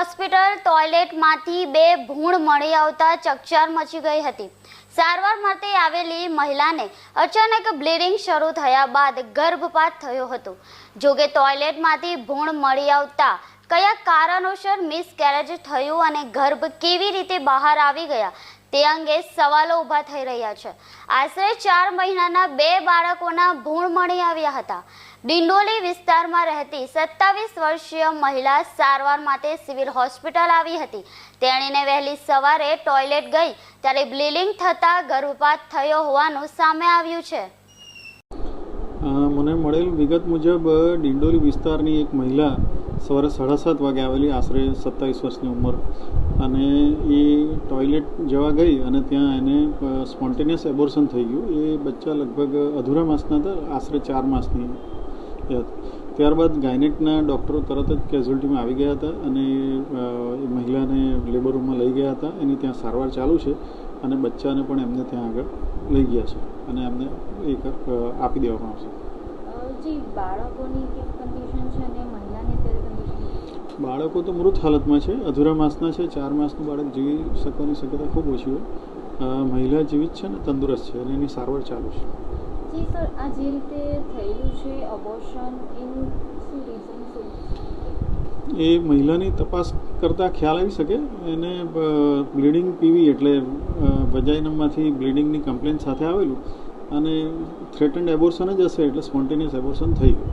Hospital ટોયલેટમાંથી બે ભૂણ મળી આવતા ચકચાર મચી ગઈ હતી. સારવાર માટે આવેલી મહિલાને અચાનક બ્લીડિંગ શરૂ થયા બાદ ગર્ભપાત થયો હતો. જોકે ટોયલેટમાંથી ભૂણ મળી આવતા કયા કારણોસર મિસકેરેજ થયું અને ગર્ભ કેવી રીતે બહાર આવી ગયા તે અંગે સવાલો ઊભા થઈ રહ્યા છે. આશરે ચાર મહિનાના બે બાળકોના ભૂણ મળી આવ્યા હતા. ડિંડોલી વિસ્તારમાં રહેતી સત્તાવીસ વર્ષીય મહિલા સારવાર માટે સિવિલ હોસ્પિટલ આવી હતી. તેણીને વહેલી સવારે ટોયલેટ ગઈ, ત્યારે બ્લીડિંગ થતાં ગર્ભપાત થયો હોવાનું સામે આવ્યું છે. મને મળેલ વિગત મુજબ ડિંડોલી વિસ્તારની એક મહિલા સવારે સાડા સાત વાગે આવેલી આશરે સત્તાવીસ વર્ષની ઉંમર. અને એ ટોયલેટ જવા ગઈ અને ત્યાં એને સ્પોન્ટેનિયસ એબોર્શન થઈ ગયું. એ બચ્ચા લગભગ અધૂરા માસના હતા, આશરે ચાર માસની. એ હતી ત્યારબાદ ગાયનેકના ડૉક્ટરો તરત જ કેઝ્યુલિટીમાં આવી ગયા હતા અને એ મહિલાને લેબર રૂમમાં લઈ ગયા હતા. એની ત્યાં સારવાર ચાલુ છે અને બચ્ચાને પણ એમને ત્યાં આગળ લઈ ગયા છે અને એમને એક આપી દેવામાં આવશે. બાળકો તો મૃત હાલતમાં છે. અધૂરા માસના છે. ચાર માસનું બાળક જીવી શકવાની શક્યતા ખૂબ ઓછી હોય. મહિલા જીવિત છે ને તંદુરસ્ત છે અને એની સારવાર ચાલુ છે. જી સર, આ જે રીતે થયેલું છે અબોર્શન એનું શું રીઝન શું? એ મહિલાની તપાસ કરતાં ખ્યાલ આવી શકે. એને બ્લીડિંગ પીવી એટલે વજાઇનમાંથી બ્લીડિંગની કમ્પ્લેન સાથે આવેલું અને થ્રેટન્ડ એબોર્શન જ હશે એટલે સ્પોન્ટેનિયસ એબોર્શન થઈ ગયું.